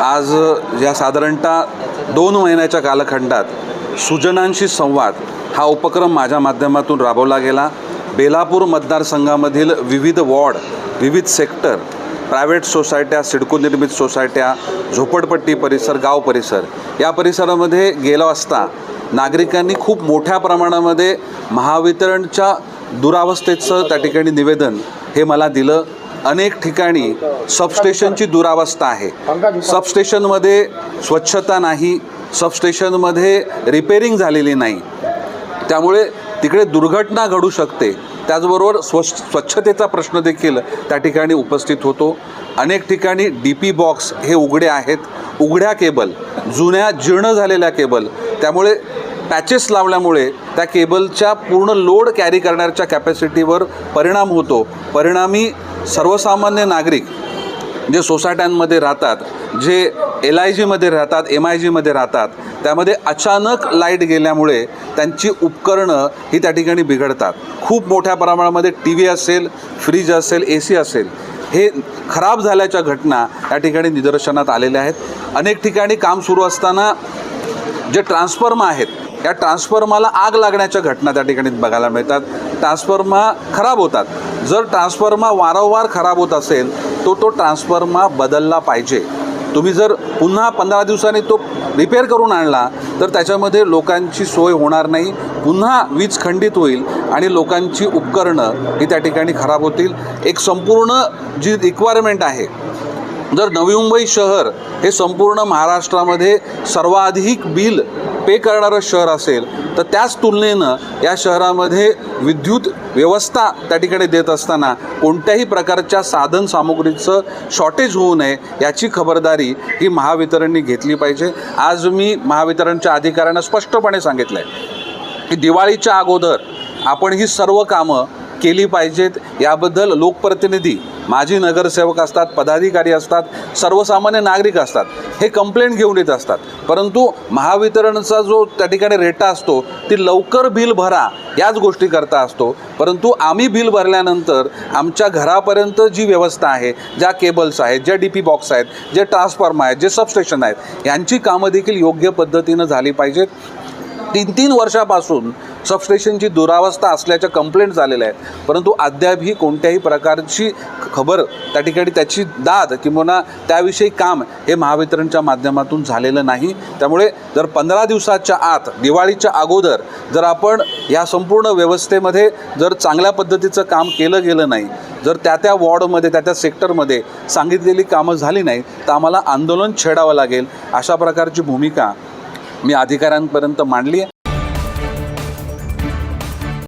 आज या साधारणतः दोन महिन्याच्या कालखंडात सुजनांशी संवाद हा उपक्रम माझ्या माध्यमातून राबवला गेला. बेलापूर मतदारसंघामधील विविध वॉर्ड विविध सेक्टर प्रायव्हेट सोसायट्या सिडको निर्मित सोसायट्या झोपडपट्टी परिसर गाव परिसर या परिसरामध्ये गेलो असता नागरिकांनी खूप मोठ्या प्रमाणामध्ये महावितरणच्या दुरावस्थेचं त्या ठिकाणी निवेदन हे मला दिलं. अनेक ठिकाणी सबस्टेशनची दुरावस्था आहे. सबस्टेशनमध्ये स्वच्छता नाही सबस्टेशनमध्ये रिपेरिंग झालेली नाही. त्यामुळे तिकडे दुर्घटना घडू शकते. त्याचबरोबर स्व स्वच्छतेचा प्रश्न देखील त्या ठिकाणी उपस्थित होतो. अनेक ठिकाणी डी पी बॉक्स हे उघडे आहेत. उघड्या केबल जुन्या जीर्ण झालेल्या केबल. त्यामुळे पॅचेस लावल्यामुळे त्या केबलच्या पूर्ण लोड कॅरी करण्याच्या कॅपॅसिटीवर परिणाम होतो. परिणामी सर्वसामान्य नागरिक जे सोसायट्यांमध्ये राहतात जे एल आय जीमध्ये राहतात एम आय जीमध्ये राहतात त्यामध्ये अचानक लाइट गेल्यामुळे त्यांची उपकरणं ही त्या ठिकाणी बिघडतात. खूप मोठ्या प्रमाणामध्ये टी व्ही असेल फ्रीज असेल ए सी असेल हे खराब झाल्याच्या घटना या ठिकाणी निदर्शनात आलेल्या आहेत. अनेक ठिकाणी काम सुरू असताना जे ट्रान्सफॉर्मा आहेत या ट्रान्सफॉर्माला आग लागण्याच्या घटना त्या ठिकाणी बघायला मिळतात. ट्रान्सफॉर्मा खराब होतात. जर ट्रान्सफॉर्मा वारंवार खराब होत असेल तो तो ट्रान्सफॉर्मा बदलला पाहिजे. तुम्ही जर पुन्हा पंधरा दिवसांनी तो रिपेअर करून आणला तर त्याच्यामध्ये लोकांची सोय होणार नाही पुन्हा वीज खंडित होईल आणि लोकांची उपकरणं ही त्या ठिकाणी खराब होतील. एक संपूर्ण जी रिक्वायरमेंट आहे जर नवी मुंबई शहर हे संपूर्ण महाराष्ट्रामध्ये सर्वाधिक बिल पे करणारं शहर असेल तर त्याच तुलनेनं या शहरामध्ये विद्युत व्यवस्था त्या ठिकाणी देत असताना कोणत्याही प्रकारच्या साधन सामुग्रीचं शॉर्टेज होऊ नये याची खबरदारी ही महावितरणनी घेतली पाहिजे. आज मी महावितरणच्या अधिकाऱ्यांना स्पष्टपणे सांगितलं आहे की दिवाळीच्या अगोदर आपण ही सर्व कामं केली पाहिजेत. याबद्दल लोकप्रतिनिधी माजी नगरसेवक असतात पदाधिकारी असतात सर्वसामान्य नागरिक असतात हे कंप्लेंट घेऊन येत असतात. परंतु महावितरणचा जो त्या ठिकाणी रेटा असतो ती लवकर बिल भरा याच गोष्टी करता असतो. परंतु आम्ही बिल भरल्यानंतर आमच्या घरापर्यंत जी व्यवस्था आहे ज्या केबल्स आहेत ज्या डी पी बॉक्स आहेत जे ट्रान्सफॉर्म आहेत जे सबस्टेशन आहेत यांची कामं देखील योग्य पद्धतीनं झाली पाहिजेत. तीन तीन वर्षापासून सबस्टेशनची दुरावस्था असल्याच्या कंप्लेंट झालेल्या आहेत. परंतु अद्यापही कोणत्याही प्रकारची खबर त्या ठिकाणी त्याची दाद किंवा त्याविषयी काम हे महावितरणच्या माध्यमातून झालेलं नाही. त्यामुळे जर पंधरा दिवसाच्या आत दिवाळीच्या अगोदर जर आपण या संपूर्ण व्यवस्थेमध्ये जर चांगल्या पद्धतीचं काम केलं गेलं नाही जर त्या त्या वॉर्डमध्ये त्या त्या सेक्टरमध्ये सांगितलेली कामं झाली नाही तर आम्हाला आंदोलन छेडावं लागेल. अशा प्रकारची भूमिका मी अधिकाऱ्यांपर्यंत मांडली आहे.